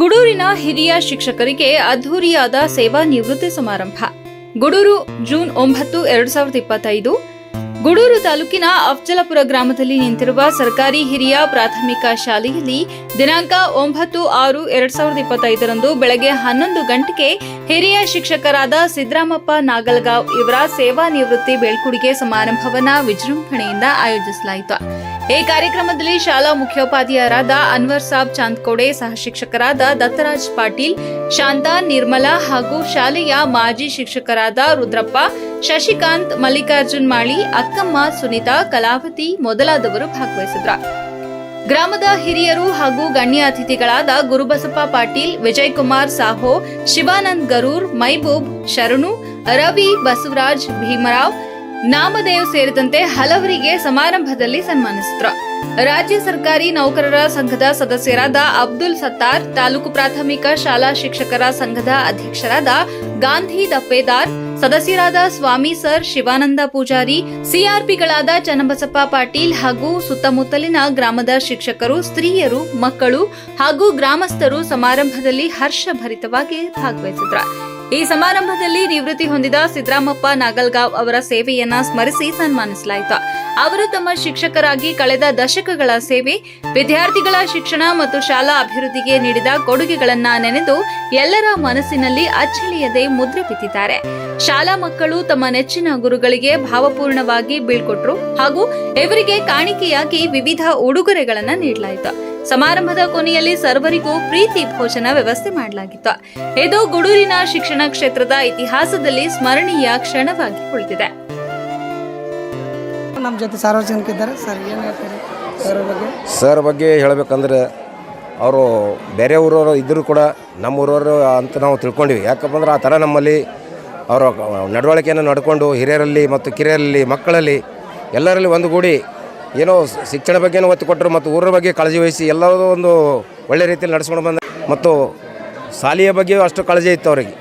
ಗುಡೂರಿನ ಹಿರಿಯ ಶಿಕ್ಷಕರಿಗೆ ಅದ್ಧೂರಿಯಾದ ಸೇವಾ ನಿವೃತ್ತಿ ಸಮಾರಂಭ. ಗುಡೂರು, ಜೂನ್ ಒಂಬತ್ತು, ಎರಡ್ ಸಾವಿರದ ಇಪ್ಪತ್ತೈದು. ಗುಡೂರು ತಾಲೂಕಿನ ಅಫ್ಜಲಪುರ ಗ್ರಾಮದಲ್ಲಿ ನಿಂತಿರುವ ಸರ್ಕಾರಿ ಹಿರಿಯ ಪ್ರಾಥಮಿಕ ಶಾಲೆಯಲ್ಲಿ ದಿನಾಂಕ ಒಂಬತ್ತು ಆರು ಎರಡ್ ಸಾವಿರದ ಇಪ್ಪತ್ತೈದರಂದು ಬೆಳಗ್ಗೆ ಹನ್ನೊಂದು ಗಂಟೆಗೆ ಹಿರಿಯ ಶಿಕ್ಷಕರಾದ ಸಿದ್ದರಾಮಪ್ಪ ನಾಗಲ್ಗಾಂವ್ ಇವರ ಸೇವಾ ನಿವೃತ್ತಿ ಬೀಳ್ಕೊಡುಗೆ ಸಮಾರಂಭವನ್ನ ವಿಜೃಂಭಣೆಯಿಂದ ಆಯೋಜಿಸಲಾಯಿತು. ಈ ಕಾರ್ಯಕ್ರಮದಲ್ಲಿ ಶಾಲಾ ಮುಖ್ಯೋಪಾಧ್ಯಾಯರಾದ ಅನ್ವರ್ ಸಾಬ್ ಚಾಂದ್ಕೋಡೆ, ಸಹ ಶಿಕ್ಷಕರಾದ ದತ್ತರಾಜ್ ಪಾಟೀಲ್, ಶಾಂತಾ ನಿರ್ಮಲಾ ಹಾಗೂ ಶಾಲೆಯ ಮಾಜಿ ಶಿಕ್ಷಕರಾದ ರುದ್ರಪ್ಪ, ಶಶಿಕಾಂತ್, ಮಲ್ಲಿಕಾರ್ಜುನ್ ಮಾಳಿ, ಅಕ್ಕಮ್ಮ ಸುನೀತಾ, ಕಲಾವತಿ ಮೊದಲಾದವರು ಭಾಗವಹಿಸಿದ್ರು. ಗ್ರಾಮದ ಹಿರಿಯರು ಹಾಗೂ ಗಣ್ಯ ಅತಿಥಿಗಳಾದ ಗುರುಬಸಪ್ಪ ಪಾಟೀಲ್ ವಿಜಯ್ ಕುಮಾರ್ ಸಾಹೋ, ಶಿವಾನಂದ್ ಗರೂರ್, ಮೈಬೂಬ್ ಶರಣು, ರವಿ ಬಸವರಾಜ್ ಭೀಮರಾವ್ ನಾಮದೇವ್ ಸೇರಿದಂತೆ ಹಲವರಿಗೆ ಸಮಾರಂಭದಲ್ಲಿ ಸನ್ಮಾನಿಸಿದ್ರು. ರಾಜ್ಯ ಸರ್ಕಾರಿ ನೌಕರರ ಸಂಘದ ಸದಸ್ಯರಾದ ಅಬ್ದುಲ್ ಸತ್ತಾರ್, ತಾಲೂಕು ಪ್ರಾಥಮಿಕ ಶಾಲಾ ಶಿಕ್ಷಕರ ಸಂಘದ ಅಧ್ಯಕ್ಷರಾದ ಗಾಂಧಿ ದಪ್ಪೇದಾರ್, ಸದಸ್ಯರಾದ ಸ್ವಾಮಿ ಸರ್ ಶಿವಾನಂದ ಪೂಜಾರಿ, ಸಿಆರ್ಪಿಗಳಾದ ಚನ್ನಬಸಪ್ಪ ಪಾಟೀಲ್ ಹಾಗೂ ಸುತ್ತಮುತ್ತಲಿನ ಗ್ರಾಮದ ಶಿಕ್ಷಕರು, ಸ್ತ್ರೀಯರು, ಮಕ್ಕಳು ಹಾಗೂ ಗ್ರಾಮಸ್ಥರು ಸಮಾರಂಭದಲ್ಲಿ ಹರ್ಷಭರಿತವಾಗಿ ಭಾಗವಹಿಸಿದ್ರು. ಈ ಸಮಾರಂಭದಲ್ಲಿ ನಿವೃತ್ತಿ ಹೊಂದಿದ ಸಿದ್ದರಾಮಪ್ಪ ನಾಗಲ್ಗಾವ್ ಅವರ ಸೇವೆಯನ್ನ ಸ್ಮರಿಸಿ ಸನ್ಮಾನಿಸಲಾಯಿತು. ಅವರು ತಮ್ಮ ಶಿಕ್ಷಕರಾಗಿ ಕಳೆದ ದಶಕಗಳ ಸೇವೆ, ವಿದ್ಯಾರ್ಥಿಗಳ ಶಿಕ್ಷಣ ಮತ್ತು ಶಾಲಾ ಅಭಿವೃದ್ಧಿಗೆ ನೀಡಿದ ಕೊಡುಗೆಗಳನ್ನ ನೆನೆದು ಎಲ್ಲರ ಮನಸ್ಸಿನಲ್ಲಿ ಅಚ್ಚಳಿಯದೆ ಮುದ್ರೆ ಬಿದ್ದಿದ್ದಾರೆ. ಶಾಲಾ ಮಕ್ಕಳು ತಮ್ಮ ನೆಚ್ಚಿನ ಗುರುಗಳಿಗೆ ಭಾವಪೂರ್ಣವಾಗಿ ಬೀಳ್ಕೊಟ್ರು ಹಾಗೂ ಇವರಿಗೆ ಕಾಣಿಕೆಯಾಗಿ ವಿವಿಧ ಉಡುಗೊರೆಗಳನ್ನು ನೀಡಲಾಯಿತು. ಸಮಾರಂಭದ ಕೊನೆಯಲ್ಲಿ ಸರ್ವರಿಗೂ ಪ್ರೀತಿ ಭೋಜನ ವ್ಯವಸ್ಥೆ ಮಾಡಲಾಗಿತ್ತು. ಇದು ಗುಡೂರಿನ ಶಿಕ್ಷಣ ಕ್ಷೇತ್ರದ ಇತಿಹಾಸದಲ್ಲಿ ಸ್ಮರಣೀಯ ಕ್ಷಣವಾಗಿ ಉಳಿದಿದೆ ನಮ್ಮ ಜೊತೆ ಸಾರ್ವಜನಿಕರಿದ್ದಾರೆ ಸರ್ ಏನು ಹೇಳ್ತೀರಿ? ಸರ್ ಬಗ್ಗೆ? ಸರ್ ಬಗ್ಗೆ ಹೇಳಬೇಕಂದ್ರೆ ಅವರು ಬೇರೆ ಊರವರು ಇದ್ದರೂ ಕೂಡ ನಮ್ಮ ಊರವರು ಅಂತ ನಾವು ತಿಳ್ಕೊಂಡಿವಿ. ಯಾಕಪ್ಪ ಅಂದ್ರೆ ಆ ಥರ ನಮ್ಮಲ್ಲಿ ಅವರ ನಡವಳಿಕೆಯನ್ನು ನಡ್ಕೊಂಡು ಹಿರಿಯರಲ್ಲಿ ಮತ್ತು ಕಿರಿಯರಲ್ಲಿ ಮಕ್ಕಳಲ್ಲಿ ಎಲ್ಲರಲ್ಲಿ ಒಂದುಗೂಡಿ ಏನೋ ಶಿಕ್ಷಣ ಬಗ್ಗೆನೂ ಒತ್ತು ಕೊಟ್ಟರು ಮತ್ತು ಊರ ಬಗ್ಗೆ ಕಾಳಜಿ ವಹಿಸಿ ಎಲ್ಲರೂ ಒಂದು ಒಳ್ಳೆ ರೀತಿಯಲ್ಲಿ ನಡೆಸ್ಕೊಂಡು ಬಂದ, ಮತ್ತು ಶಾಲೆಯ ಬಗ್ಗೆಯೂ ಅಷ್ಟು ಕಾಳಜಿ ಇತ್ತು ಅವರಿಗೆ.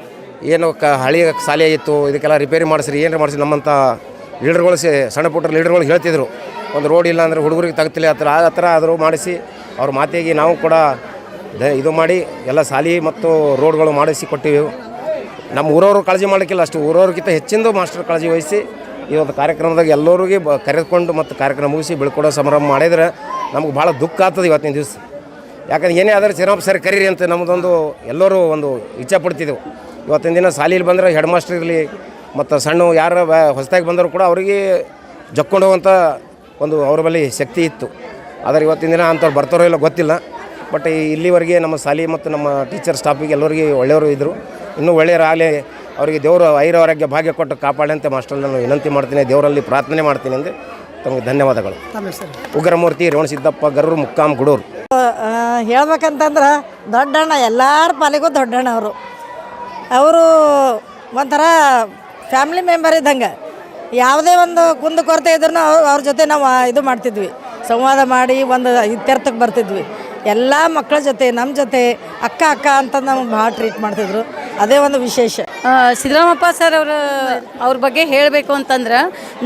ಏನು ಕ ಹಳೆಯ ಶಾಲೆ ಇತ್ತು ಇದಕ್ಕೆಲ್ಲ ರಿಪೇರಿ ಮಾಡಿಸ್ರಿ, ಏನಾರು ಮಾಡಿಸಿ ನಮ್ಮಂಥ ಲೀಡರ್ಗಳು ಸೇ, ಸಣ್ಣ ಪುಟ್ಟ ಲೀಡರ್ಗಳು ಹೇಳ್ತಿದ್ರು. ಒಂದು ರೋಡ್ ಇಲ್ಲ ಅಂದರೆ ಹುಡುಗರಿಗೆ ತಗ್ತಿಲ್ಲ, ಆ ಥರ ಆ ಥರ ಆದರೂ ಮಾಡಿಸಿ, ಅವ್ರ ಮಾತಿಗೆ ನಾವು ಕೂಡ ದ, ಇದು ಮಾಡಿ, ಎಲ್ಲ ಶಾಲೆ ಮತ್ತು ರೋಡ್ಗಳು ಮಾಡಿಸಿ ಕೊಟ್ಟಿವೆ ನಮ್ಮ ಊರವರು ಕಾಳಜಿ ಮಾಡೋಕ್ಕಿಲ್ಲ ಅಷ್ಟು, ಊರವ್ರಿಗಿಂತ ಹೆಚ್ಚಿಂದು ಮಾಸ್ಟರ್ ಕಾಳಜಿ ವಹಿಸಿ ಈ ಒಂದು ಕಾರ್ಯಕ್ರಮದಾಗ ಎಲ್ಲರಿಗೆ ಬ ಕರೆದುಕೊಂಡು ಮತ್ತು ಕಾರ್ಯಕ್ರಮ ಮುಗಿಸಿ ಬೀಳ್ಕೊಡೋ ಸಮಾರಂಭ ಮಾಡಿದ್ರೆ ನಮ್ಗೆ ಭಾಳ ದುಃಖ ಆಗ್ತದೆ ಇವತ್ತಿನ ದಿವಸ. ಯಾಕಂದ್ರೆ ಏನೇ ಆದರೂ ಸಿರಾಪ್ ಸರ್ ಕರೀರಿ ಅಂತ ನಮ್ಮದೊಂದು ಎಲ್ಲರೂ ಒಂದು ಇಚ್ಛೆ ಪಡ್ತಿದ್ದೆವು. ಇವತ್ತಿನ ದಿನ ಶಾಲೆಯಲ್ಲಿ ಬಂದರೆ ಹೆಡ್ ಮಾಸ್ಟರ್ ಇರಲಿ ಮತ್ತು ಸಣ್ಣ ಯಾರ ಹೊಸದಾಗಿ ಬಂದರೂ ಕೂಡ ಅವರಿಗೆ ಜಕ್ಕೊಂಡು ಹೋಗುವಂಥ ಒಂದು ಅವ್ರ ಬಳಿ ಶಕ್ತಿ ಇತ್ತು. ಆದರೆ ಇವತ್ತಿನ ದಿನ ಅಂಥವ್ರು ಬರ್ತಾರೋ ಇಲ್ಲ ಗೊತ್ತಿಲ್ಲ. ಬಟ್ ಇಲ್ಲಿವರೆಗೆ ನಮ್ಮ ಶಾಲೆ ಮತ್ತು ನಮ್ಮ ಟೀಚರ್ ಸ್ಟಾಫಿಗೆ ಎಲ್ಲರಿಗೆ ಒಳ್ಳೆಯವರು ಇದ್ದರು. ಇನ್ನೂ ಒಳ್ಳೆಯರಾಗಲಿ ಅವರಿಗೆ ದೇವರು ಐರವರೋಗ್ಯ ಭಾಗ್ಯ ಕೊಟ್ಟು ಕಾಪಾಡಂತೆ ಮಾಸ್ಟರ್ ನಾನು ವಿನಂತಿ ಮಾಡ್ತೀನಿ. ದೇವರಲ್ಲಿ ಪ್ರಾರ್ಥನೆ ಮಾಡ್ತೀನಿ ಅಂದರೆ ತಮಗೆ ಧನ್ಯವಾದಗಳು. ಉಗ್ರಮೂರ್ತಿ ರೇವಣಸಿದ್ದಪ್ಪ ಗರೂರು ಮುಕ್ಕಾಂ ಗುಡೂರು. ಹೇಳ್ಬೇಕಂತಂದ್ರೆ ದೊಡ್ಡಣ್ಣ ಎಲ್ಲರ ಪಾಲಿಗೂ ದೊಡ್ಡಣ್ಣ ಅವರು. ಅವರು ಒಂಥರ ಫ್ಯಾಮಿಲಿ ಮೆಂಬರ್ ಇದ್ದಂಗೆ. ಯಾವುದೇ ಒಂದು ಕುಂದು ಕೊರತೆ ಇದ್ರೂ ಅವ್ರ ಜೊತೆ ನಾವು ಇದು ಮಾಡ್ತಿದ್ವಿ. ಸಂವಾದ ಮಾಡಿ ಒಂದು ಇತ್ಯರ್ಥಕ್ಕೆ ಬರ್ತಿದ್ವಿ. ಎಲ್ಲ ಮಕ್ಕಳ ಜೊತೆ ನಮ್ಮ ಜೊತೆ ಅಕ್ಕ ಅಕ್ಕ ಅಂತ ನಮ್ಗೆ ಭಾಳ ಟ್ರೀಟ್ ಮಾಡ್ತಿದ್ರು. ಅದೇ ಒಂದು ವಿಶೇಷ. ಸಿದ್ದರಾಮಪ್ಪ ಸರ್ ಅವರ, ಅವ್ರ ಬಗ್ಗೆ ಹೇಳಬೇಕು ಅಂತಂದ್ರೆ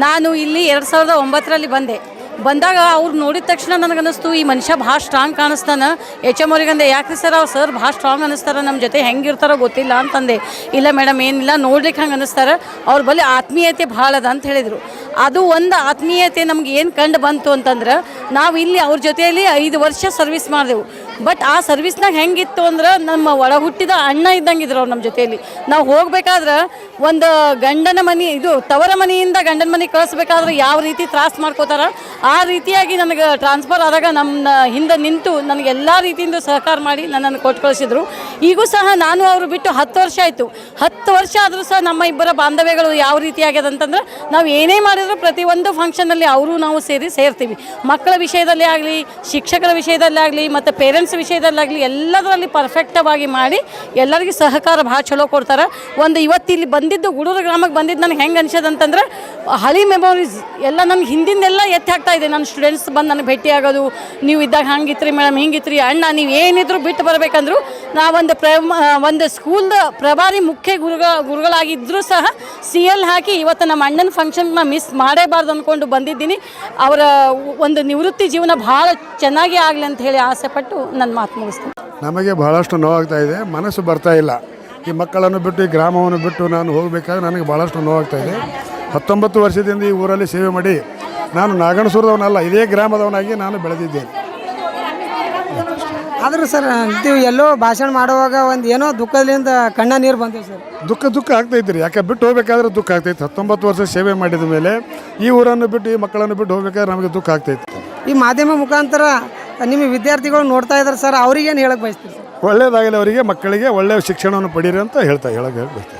ನಾನು ಇಲ್ಲಿ ಎರಡು ಸಾವಿರದ ಒಂಬತ್ತರಲ್ಲಿ ಬಂದೆ. ಬಂದಾಗ ಅವ್ರು ನೋಡಿದ ತಕ್ಷಣ ನನಗನ್ನಿಸ್ತು, ಈ ಮನುಷ್ಯ ಭಾಳ ಸ್ಟ್ರಾಂಗ್ ಕಾಣಿಸ್ತಾನೆ. ಎಚ್ ಎಂ ಅವ್ರಿಗಂದೆ ಯಾಕೆ ಸರ್ ಅವ್ರು ಸರ್ ಭಾಳ ಸ್ಟ್ರಾಂಗ್ ಅನ್ನಿಸ್ತಾರೆ ನಮ್ಮ ಜೊತೆ ಹೆಂಗೆ ಇರ್ತಾರೋ ಗೊತ್ತಿಲ್ಲ ಅಂತಂದೆ. ಇಲ್ಲ ಮೇಡಮ್, ಏನಿಲ್ಲ ನೋಡ್ಲಿಕ್ಕೆ ಹಂಗೆ ಅನ್ನಿಸ್ತಾರೆ. ಅವ್ರ ಬಳಿ ಆತ್ಮೀಯತೆ ಭಾಳ ಅದ ಅಂತ ಹೇಳಿದರು. ಅದು ಒಂದು ಆತ್ಮೀಯತೆ ನಮ್ಗೆ ಏನು ಕಂಡು ಬಂತು ಅಂತಂದ್ರೆ, ನಾವು ಇಲ್ಲಿ ಅವ್ರ ಜೊತೆಯಲ್ಲಿ ಐದು ವರ್ಷ ಸರ್ವಿಸ್ ಮಾಡಿದೆವು. ಬಟ್ ಆ ಸರ್ವಿಸ್ನಾಗ ಹೆಂಗಿತ್ತು ಅಂದ್ರೆ ನಮ್ಮ ಒಳ ಹುಟ್ಟಿದ ಅಣ್ಣ ಇದ್ದಂಗಿದ್ರು ಅವ್ರು ನಮ್ಮ ಜೊತೆಯಲ್ಲಿ ನಾವು ಹೋಗ್ಬೇಕಾದ್ರೆ ಒಂದು ಗಂಡನ ಮನೆ, ಇದು ತವರ ಮನೆಯಿಂದ ಗಂಡನ ಮನೆ ಕಳಿಸ್ಬೇಕಾದ್ರೆ ಯಾವ ರೀತಿ ತ್ರಾಸ ಮಾಡ್ಕೋತಾರ? ಆ ರೀತಿಯಾಗಿ ನನಗೆ ಟ್ರಾನ್ಸ್ಫರ್ ಆದಾಗ ನಮ್ಮ ಹಿಂದೆ ನಿಂತು ನನಗೆ ಎಲ್ಲ ರೀತಿಯಿಂದ ಸಹಕಾರ ಮಾಡಿ ನನ್ನನ್ನು ಕೊಟ್ಟು ಕಳಿಸಿದ್ರು. ಈಗೂ ಸಹ ನಾನು ಅವರು ಬಿಟ್ಟು ಹತ್ತು ವರ್ಷ ಆಯಿತು. ಹತ್ತು ವರ್ಷ ಆದರೂ ಸಹ ನಮ್ಮ ಇಬ್ಬರ ಬಾಂಧವ್ಯಗಳು ಯಾವ ರೀತಿಯಾಗ್ಯದ ಅಂತಂದ್ರೆ ನಾವು ಏನೇ ಮಾಡಿದರೂ ಪ್ರತಿಯೊಂದು ಫಂಕ್ಷನಲ್ಲಿ ಅವರು ನಾವು ಸೇರಿ ಸೇರ್ತೀವಿ. ಮಕ್ಕಳ ವಿಷಯದಲ್ಲಿ ಆಗಲಿ, ಶಿಕ್ಷಕರ ವಿಷಯದಲ್ಲಿ ಆಗಲಿ, ಮತ್ತು ಪೇರೆಂಟ್ಸ್ ವಿಷಯದಲ್ಲಾಗಲಿ ಎಲ್ಲದರಲ್ಲಿ ಪರ್ಫೆಕ್ಟವಾಗಿ ಮಾಡಿ ಎಲ್ಲರಿಗೂ ಸಹಕಾರ ಭಾಳ ಚಲೋ ಕೊಡ್ತಾರೆ. ಒಂದು ಇವತ್ತು ಇಲ್ಲಿ ಬಂದಿದ್ದು ಗುಡೂರು ಗ್ರಾಮಕ್ಕೆ ಬಂದಿದ್ದು ನನಗೆ ಹೆಂಗೆ ಅನ್ಸೋದು ಅಂತಂದ್ರೆ, ಹಳಿ ಮೆಮೊರೀಸ್ ಎಲ್ಲ ನನಗೆ ಹಿಂದಿಂದೆಲ್ಲ ಎತ್ತಿ ಹಾಕ್ತಾ ಇದೆ ನನ್ನ ಸ್ಟೂಡೆಂಟ್ಸ್ ಬಂದು ನನಗೆ ಭೇಟಿ ಆಗೋದು, ನೀವು ಇದ್ದಾಗ ಹಂಗಿತ್ರಿ ಮೇಡಮ್ ಹಿಂಗಿತ್ರಿ, ಅಣ್ಣ, ನೀವು ಏನಿದ್ರು ಬಿಟ್ಟು ಬರಬೇಕಂದ್ರು ನಾವೊಂದು ಪ್ರ ಒಂದು ಸ್ಕೂಲ್ದ ಪ್ರಭಾರಿ ಮುಖ್ಯ ಗುರುಗಳ ಗುರುಗಳಾಗಿದ್ದರೂ ಸಹ ಸಿ ಎಲ್ ಹಾಕಿ ಇವತ್ತು ನಮ್ಮ ಅಣ್ಣನ ಫಂಕ್ಷನ್ನ ಮಿಸ್ ಮಾಡೇಬಾರ್ದು ಅಂದ್ಕೊಂಡು ಬಂದಿದ್ದೀನಿ. ಅವರ ಒಂದು ನಿವೃತ್ತಿ ಜೀವನ ಭಾಳ ಚೆನ್ನಾಗಿ ಆಗಲಿ ಅಂತ ಹೇಳಿ ಆಸೆ ಪಟ್ಟು ನನ್ನ ಮಾತು ಮುಗಿಸ್ತೀನಿ. ನಮಗೆ ಬಹಳಷ್ಟು ನೋವಾಗ್ತಾ ಇದೆ. ಮನಸ್ಸು ಬರ್ತಾ ಇಲ್ಲ. ಈ ಮಕ್ಕಳನ್ನು ಬಿಟ್ಟು ಈ ಗ್ರಾಮವನ್ನು ಬಿಟ್ಟು ನಾನು ಹೋಗಬೇಕಾದ್ರೆ ನನಗೆ ಭಾಳಷ್ಟು ನೋವಾಗ್ತಾ ಇದೆ. ಹತ್ತೊಂಬತ್ತು ವರ್ಷದಿಂದ ಈ ಊರಲ್ಲಿ ಸೇವೆ ಮಾಡಿ ನಾನು ನಾಗಣಸೂರದವನಲ್ಲ ಇದೇ ಗ್ರಾಮದವನಾಗಿ ನಾನು ಬೆಳೆದಿದ್ದೇನೆ. ಆದರೂ ಸರ್ ನೀವು ಎಲ್ಲೋ ಭಾಷಣ ಮಾಡುವಾಗ ಒಂದು ಏನೋ ದುಃಖದಿಂದ ಕಣ್ಣ ನೀರು ಬಂದಿದೆ ಸರ್. ದುಃಖ ದುಃಖ ಆಗ್ತೈತ್ರಿ ಯಾಕೆ ಬಿಟ್ಟು ಹೋಗಬೇಕಾದ್ರೆ ದುಃಖ ಆಗ್ತೈತೆ ಹತ್ತೊಂಬತ್ತು ವರ್ಷ ಸೇವೆ ಮಾಡಿದ ಮೇಲೆ ಈ ಊರನ್ನು ಬಿಟ್ಟು ಈ ಮಕ್ಕಳನ್ನು ಬಿಟ್ಟು ಹೋಗ್ಬೇಕಾದ್ರೆ ನಮಗೆ ದುಃಖ ಆಗ್ತೈತೆ ಈ ಮಾಧ್ಯಮ ಮುಖಾಂತರ ನಿಮ್ಮ ವಿದ್ಯಾರ್ಥಿಗಳು ನೋಡ್ತಾ ಇದ್ದಾರೆ ಸರ್, ಅವ್ರಿಗೇನು ಹೇಳಕ್ ಬಯಸ್ತೀರಿ? ಸರ್ ಒಳ್ಳೇದಾಗಲಿ ಅವರಿಗೆ, ಮಕ್ಕಳಿಗೆ ಒಳ್ಳೆಯ ಶಿಕ್ಷಣವನ್ನು ಪಡೀರಿ ಅಂತ ಹೇಳ್ತಾ ಹೇಳಕ್ಕೆ ಹೇಳ್ಬೇಕು